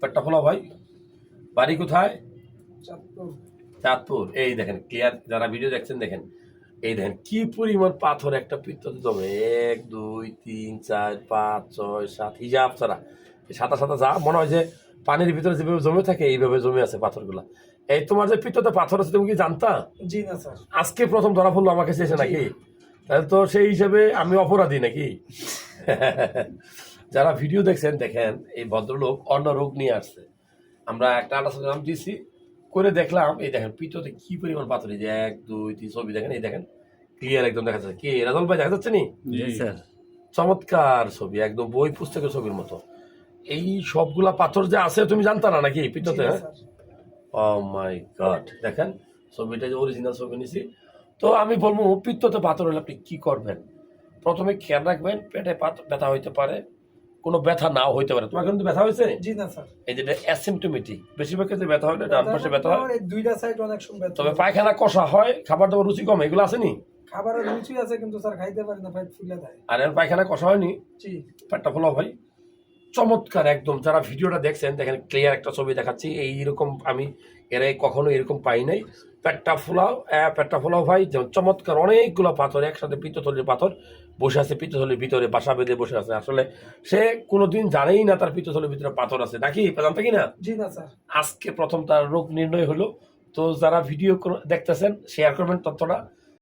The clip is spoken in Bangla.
পেটটা খোলা ভাই বাড়ি কোথায়? চাঁদপুর। এই দেখেন ক্লিয়ার যারা ভিডিও দেখছেন দেখেন। এই দেখেন কি পরিমাণ পাথর একটা পিত্ততে জমে এক দুই তিন চার পাঁচ ছয় সাত হিজাব ছাড়া। সাদা সাদা যা মনে হয় যে পানির ভিতরে যেভাবে জমে থাকে এইভাবে জমে আছে পাথরগুলা। এই তোমার যে পিত্ততে পাথর আছে তুমি কি জানতা? জি না স্যার। আজকে প্রথম ধরা পড়ল আমার কাছে এসে নাকি? তাহলে তো সেই হিসেবে আমি অপরাধী নাকি? যারা ভিডিও দেখছেন দেখেন এই ভদ্রলোক অন্য রোগ নিয়ে আসছে। আমরা একটা আলোচনা দিয়েছি করে দেখলাম এই দেখেন পিঠতে কি পরিমাণ পাথর এই যে এক দুই তিন ছবি দেখেন এই দেখেন ক্লিয়ার একদম দেখা যাচ্ছে। কে রাজল ভাই দেখা যাচ্ছে নি? স্যার। চমৎকার ছবি একদম বই পুস্তকের ছবির মতো। এই সবগুলা পাথর যে আছে তুমি জানতা না নাকি পিঠতে হ্যাঁ? ও মাই গড দেখেন ছবিটা যে অরিজিনাল ছবি নিছি। তো আমি বলব পিত্ততে পাথর হলে আপনি কি করবেন? প্রথমে খেয়াল রাখবেন পেটে পাথর ব্যথা হইতে পারে কোনো ব্যথা নাও হইতে পারে। তোমার কিন্তু ব্যথা হয়েছে? জি না স্যার। এই যেটা অ্যাসিমটোমেটিক বেশিরভাগ ক্ষেত্রে ব্যথা হয় না ডান পাশে ব্যথা হয়? দুইটা সাইড অনেক সময় ব্যথা তবে পায়খানা কষা হয় খাবার দাবার রুচি কম এগুলো আসেনি? খাবারের রুচি আছে কিন্তু স্যার খাইতে পারি না পেট ফুলে দেয় আর পায়খানা কষা হয়নি? জি। পেটটা ফলো ভাই। চমৎকার একদম যারা ভিডিওটা দেখছেন দেখেন ক্লিয়ার একটা ছবি দেখাচ্ছি এইরকম আমি এর আগে কখনো এরকম পাই নাই। পেটটা ফুলাও পেট্টা ফোলাও ভাই যেমন চমৎকার অনেকগুলো পাথর একসাথে পিত্তথলির পাথর বসে আছে পিত্তথলির ভিতরে বাসা বেঁধে বসে আছে। আসলে সে কোনোদিন জানেই না তার পিত্তথলির ভিতরে পাথর আছে। নাকি? জানতে কি না? জি না স্যার। আজকে প্রথম তার রোগ নির্ণয় হলো। তো যারা ভিডিও দেখতেছেন শেয়ার করবেন তথ্যটা।